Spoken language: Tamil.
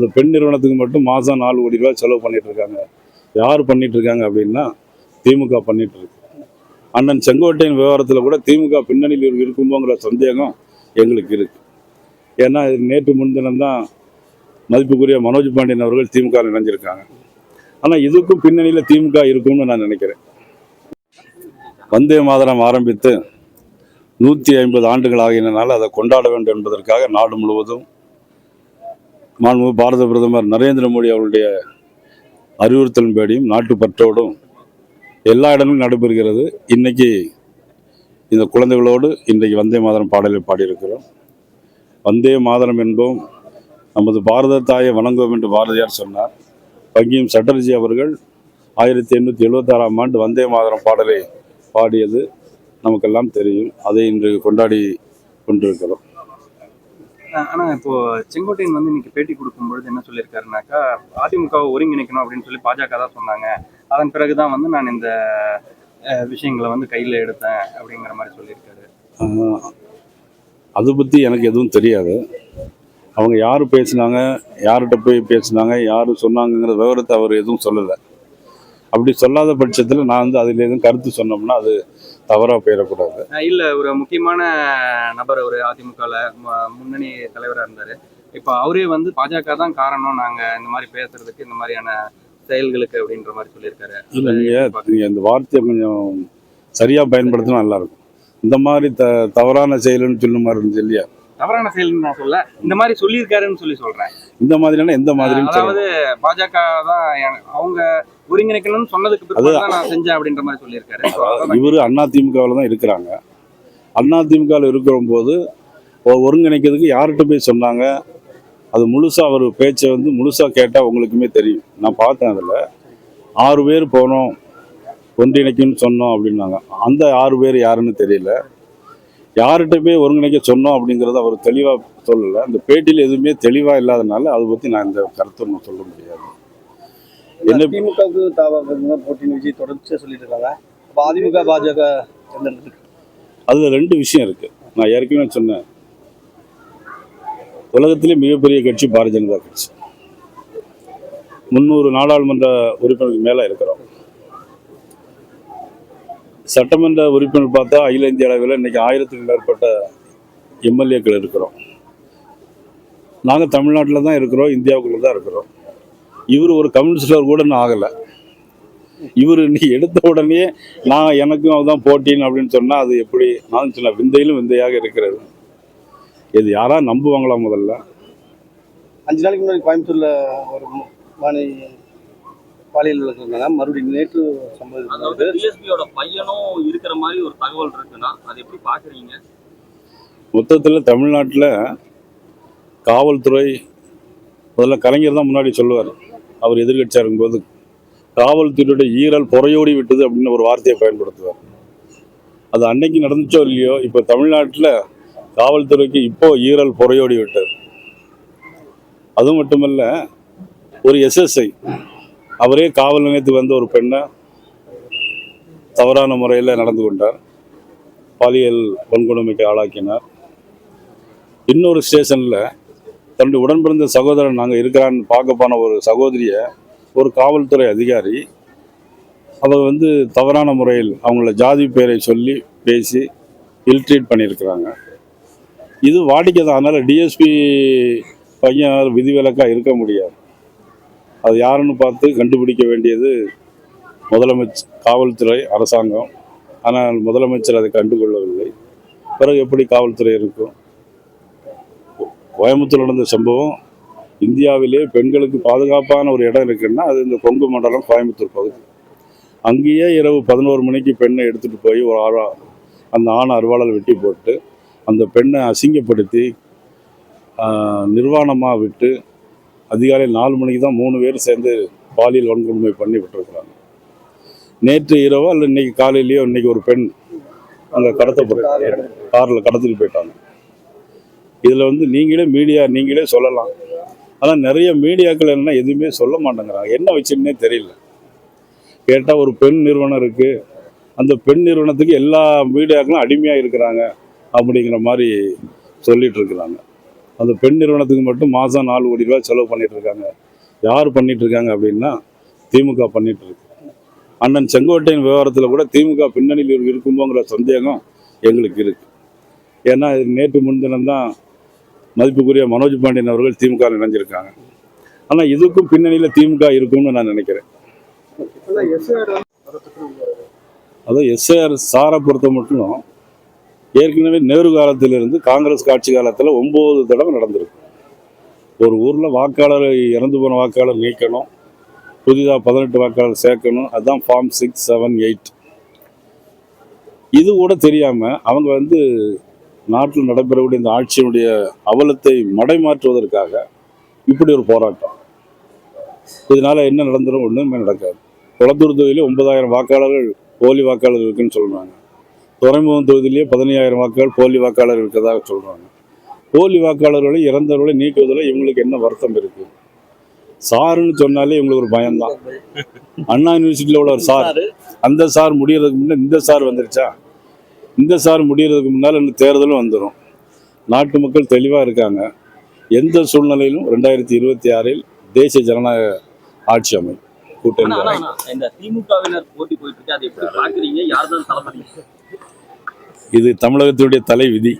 அந்த பெண் நிறுவனத்துக்கு மட்டும் மாதம் நாலு கோடி ரூபாய் செலவு பண்ணிட்டு இருக்காங்க யார் பண்ணிட்டு இருக்காங்க அப்படின்னா திமுக பண்ணிட்டு இருக்கு அண்ணன் செங்கோட்டையின் விவகாரத்தில் கூட திமுக பின்னணியில் இருக்கும்போங்கிற சந்தேகம் எங்களுக்கு இருக்கு. ஏன்னா இது நேற்று முன்தினம் தான் மதிப்புக்குரிய மனோஜ் பாண்டியன் அவர்கள் திமுக இணைஞ்சிருக்காங்க. ஆனால் இதுக்கும் பின்னணியில் திமுக இருக்கும்னு நான் நினைக்கிறேன். வந்தே மாதரம் ஆரம்பித்து நூற்றி ஐம்பது ஆண்டுகள் ஆகியனால அதை கொண்டாட வேண்டும் என்பதற்காக நாடு முழுவதும் மாண்பு பாரத பிரதமர் நரேந்திர மோடி அவருடைய அறிவுறுத்தலின்படியும் நாட்டுப்பற்றோடும் எல்லா இடங்களும் நடைபெறுகிறது. இன்னைக்கு இந்த குழந்தைகளோடு இன்றைக்கு வந்தே மாதரம் பாடலை பாடியிருக்கிறோம். வந்தே மாதரம் என்போம் நமது பாரத தாயை வணங்குவோம் என்று பாரதியார் சொன்னார். பங்கியும் சட்டர்ஜி அவர்கள் ஆயிரத்தி எண்ணூற்றி எழுபத்தாறாம் ஆண்டு வந்தே மாதரம் பாடலை பாடியது நமக்கெல்லாம் தெரியும். அதை இன்று கொண்டாடி கொண்டிருக்கிறோம். ஆனால் இப்போ செங்கோட்டையன் வந்து இன்னைக்கு பேட்டி கொடுக்கும்பொழுது என்ன சொல்லியிருக்காருனாக்கா அதிமுகவை ஒருங்கிணைக்கணும் அப்படின்னு சொல்லி பாஜக தான் சொன்னாங்க. அதன் பிறகுதான் வந்து நான் இந்த விஷயங்களை வந்து கையில் எடுத்தேன் அப்படிங்கிற மாதிரி சொல்லியிருக்காரு. அதை பற்றி எனக்கு எதுவும் தெரியாது. அவங்க யார் பேசினாங்க யார்கிட்ட போய் பேசினாங்க யார் சொன்னாங்கங்கிற விவரத்தை அவர் எதுவும் சொல்லலை. அப்படி சொல்லாத பட்சத்தில் நான் வந்து அதில் எதுவும் கருத்து சொன்னோம்னா அது தவறாக போயிடக்கூடாது. இல்ல ஒரு முக்கியமான நபர் ஒரு அதிமுகல ம- முன்னணி தலைவரா இருந்தாரு. இப்போ அவரே வந்து பாஜக தான் காரணம். நாங்க இந்த மாதிரி பேசுறதுக்கு இந்த மாதிரியான செயல்களுக்கு அப்படின்ற மாதிரி சொல்லியிருக்காரு. இல்லை நீங்கள் நீங்கள் இந்த வார்த்தையை கொஞ்சம் சரியாக பயன்படுத்தினா நல்லாயிருக்கும். இந்த மாதிரி த தவறான செயலுன்னு சொல்லும் மாதிரி இருந்துச்சு இல்லையா தவறான செயல்னு நான் சொல்ல இந்த மாதிரி சொல்லியிருக்காருன்னு சொல்லி சொல்றேன். இந்த மாதிரினா எந்த சொல்லுங்க. அதாவது பாஜக தான் அவங்க ஒருங்கிணைக்கணும்னு சொன்னதுக்கு பிறகு தான் நான் செஞ்சேன் அப்படின்ற மாதிரி சொல்லியிருக்காரு. So, அதான் இவர் அண்ணா திமுகவில் தான் இருக்கிறாங்க. அண்ணா திமுகவில் இருக்கிற போது ஒருங்கிணைக்கிறதுக்கு யார்கிட்ட போய் சொன்னாங்க? அது முழுசாக அவர் பேச்சை வந்து முழுசாக கேட்டால் உங்களுக்குமே தெரியும். நான் பார்த்தேன் அதில். ஆறு பேர் போனோம் ஒன்றிணைக்குன்னு சொன்னோம் அப்படின்னாங்க. அந்த ஆறு பேர் யாருன்னு தெரியல. யார்கிட்ட போய் ஒருங்கிணைக்க சொன்னோம் அப்படிங்கிறத அவர் தெளிவாக சொல்லலை. அந்த பேட்டியில் எதுவுமே தெளிவாக இல்லாதனால அதை பற்றி நான் இந்த கருத்தை ஒன்றும் சொல்ல முடியாது. என்ன திமுகவுக்கு தாவாக்கு போட்டின்னு விஜய் தொடர்ச்சியா சொல்லிட்டு இருக்காங்க. அப்ப அதிமுக பாஜக அதில் ரெண்டு விஷயம் இருக்குது நான் ஏற்கனவே சொன்னேன். உலகத்திலே மிகப்பெரிய கட்சி பாரதிய ஜனதா கட்சி. முந்நூறு நாடாளுமன்ற உறுப்பினருக்கு மேலே இருக்கிறோம். சட்டமன்ற உறுப்பினர் பார்த்தா அகில இந்திய அளவில் இன்னைக்கு ஆயிரத்துக்கு மேற்பட்ட எம்எல்ஏக்கள் இருக்கிறோம். நாங்கள் தமிழ்நாட்டில் தான் இருக்கிறோம் இந்தியாவுக்குள்ளே தான் இருக்கிறோம். இவர் ஒரு கம்யூனிஸ்டர் கூட இன்னும் ஆகலை. இவர் இன்னைக்கு எடுத்த உடனே நான் எனக்கும் அதுதான் போட்டின்னு அப்படின்னு சொன்னால் அது எப்படி நான் சொன்ன விந்தையிலும் விந்தையாக இருக்கிறது. இது யாராக நம்புவாங்களா முதல்ல? அஞ்சு நாளைக்கு முன்னாடி கோயம்புத்தூரில் ஒரு மு- பாலியல் வழக்குனாங்க மறுபடியும் நேற்று சம்பவம் அதாவது டிஎஸ்பியோட பையனும் இருக்கிற மாதிரி ஒரு தகவல் இருக்குன்னா அது எப்படி பாக்குறீங்க மொத்தத்தில் தமிழ்நாட்டில் காவல்துறை முதல்ல கலைஞர் தான் முன்னாடி சொல்லுவார். அவர் எதிர்கட்சியாக இருக்கும்போது காவல்துறையோட ஈரல் புறையோடி விட்டது அப்படின்னு ஒரு வார்த்தையை பயன்படுத்துவார். அது அன்னைக்கு நடந்துச்சோ இல்லையோ இப்போ தமிழ்நாட்டில் காவல்துறைக்கு இப்போ ஈரல் புறையோடி விட்டது. அது மட்டுமல்ல ஒரு எஸ்எஸ்ஐ அவரே காவல் நிலையத்துக்கு வந்த ஒரு பெண்ணை தவறான முறையில் நடந்து கொண்டார். பாலியல் வன்கொடுமைக்கு ஆளாக்கினார். இன்னொரு ஸ்டேஷனில் தன்னுடைய உடன்பிறந்த சகோதரன் நாங்கள் இருக்கிறான்னு பார்க்க போன ஒரு சகோதரியை ஒரு காவல்துறை அதிகாரி அவர் வந்து தவறான முறையில் அவங்கள ஜாதி பேரை சொல்லி பேசி இல்ட்ரீட் பண்ணியிருக்கிறாங்க. இது வாடிக்கை தான் அதனால் டிஎஸ்பி பையன் விதிவிலக்காக இருக்க முடியாது. அது யாருன்னு பார்த்து கண்டுபிடிக்க வேண்டியது முதலமைச்சர் காவல்துறை அரசாங்கம். ஆனால் முதலமைச்சர் அதை கண்டுகொள்ளவில்லை. பிறகு எப்படி காவல்துறை இருக்கும்? கோயம்புத்தூர் நடந்த சம்பவம் இந்தியாவிலே பெண்களுக்கு பாதுகாப்பான ஒரு இடம் இருக்குன்னா அது இந்த கொங்கு மண்டலம் கோயம்புத்தூர் பகுதி. அங்கேயே இரவு பதினோரு மணிக்கு பெண்ணை எடுத்துகிட்டு போய் ஒரு ஆறா அந்த ஆண் அருவாளால் வெட்டி போட்டு அந்த பெண்ணை அசிங்கப்படுத்தி நிர்வாணமாக விட்டு அதிகாலை நாலு மணிக்கு தான் மூணு பேர் சேர்ந்து பாலியல் வன்கொடுமை பண்ணி விட்டுருக்குறாங்க. நேற்று இரவோ அல்ல இன்னைக்கு காலையிலேயோ இன்னைக்கு ஒரு பெண் அங்கே கடத்தப்பட்டு காரில் கடத்திட்டு போயிட்டாங்க. இதில் வந்து நீங்களே மீடியா நீங்களே சொல்லலாம். ஆனால் நிறைய மீடியாக்கள் என்ன எதுவுமே சொல்ல மாட்டேங்கிறாங்க. என்ன வச்சுன்னே தெரியல. கேட்டால் ஒரு பெண் நிறுவனம் இருக்குது அந்த பெண் நிறுவனத்துக்கு எல்லா மீடியாக்களும் அடிமையாக இருக்கிறாங்க அப்படிங்கிற மாதிரி சொல்லிட்டு இருக்கிறாங்க. அந்த பெண் நிறுவனத்துக்கு மட்டும் மாதம் நாலு கோடி ரூபாய் செலவு பண்ணிட்டு இருக்காங்க. யார் பண்ணிட்டு இருக்காங்க அப்படின்னா திமுக பண்ணிட்டு இருக்கு. அண்ணன் செங்கோட்டையின் விவகாரத்தில் கூட திமுக பின்னணியில் இருக்கும்போங்கிற சந்தேகம் எங்களுக்கு இருக்கு. ஏன்னா இது நேற்று முன்தினம் தான் மதிப்புக்குரிய மனோஜ் பாண்டியன் அவர்கள் திமுக இணைஞ்சிருக்காங்க. ஆனால் இதுக்கும் பின்னணியில் திமுக இருக்கும்னு நான் நினைக்கிறேன். அதுவும் எஸ்ஏஆர் சாரை பொறுத்த மட்டும் ஏற்கனவே நேரு காலத்திலிருந்து காங்கிரஸ் காட்சி காலத்தில் ஒம்பது தடவை நடந்திருக்கு. ஒரு ஊரில் வாக்காளர் இறந்து போன வாக்காளர் நீக்கணும் புதிதாக பதினெட்டு வாக்காளர் சேர்க்கணும் அதுதான் ஃபார்ம் சிக்ஸ் செவன் எயிட் இது கூட தெரியாமல் அவங்க வந்து நாட்டில் நடைபெறக்கூடிய இந்த ஆட்சியினுடைய அவலத்தை மடைமாற்றுவதற்காக இப்படி ஒரு போராட்டம். இதனால் என்ன நடந்துடும் ஒன்றுமே நடக்காது. குளத்தூர் தொகுதியில் ஒன்பதாயிரம் வாக்காளர்கள் போலி வாக்காளர் இருக்குன்னு சொல்கிறாங்க துறைமுகம் தொகுதியிலேயே பதினையாயிரம் வாக்காளர் போலி வாக்காளர் இருக்கிறதாக சொல்றாங்க. போலி வாக்காளர்களை இறந்தவர்களை நீக்குவதில் இவங்களுக்கு என்ன வருத்தம் இருக்கு? சாருன்னு சொன்னாலே இவங்களுக்கு ஒரு பயம்தான். அண்ணா யூனிவர்சிட்டியில் உள்ள ஒரு சார். அந்த சார் முடியறதுக்கு முன்னே இந்த சார் வந்துருச்சா? இந்த சார் முடியறதுக்கு முன்னால் இந்த தேர்தலும் வந்துடும் நாட்டு மக்கள் தெளிவாக இருக்காங்க. எந்த சூழ்நிலையிலும் ரெண்டாயிரத்தி இருபத்தி ஆறில் தேசிய ஜனநாயக ஆட்சி அமையும். கூட்டணி இந்த திமுகவினர் போட்டி போயிட்டு இருக்கு அதை எப்படி பாக்குறீங்க யார் தான் தளபதி? இது தமிழகத்தினுடைய தலை விதி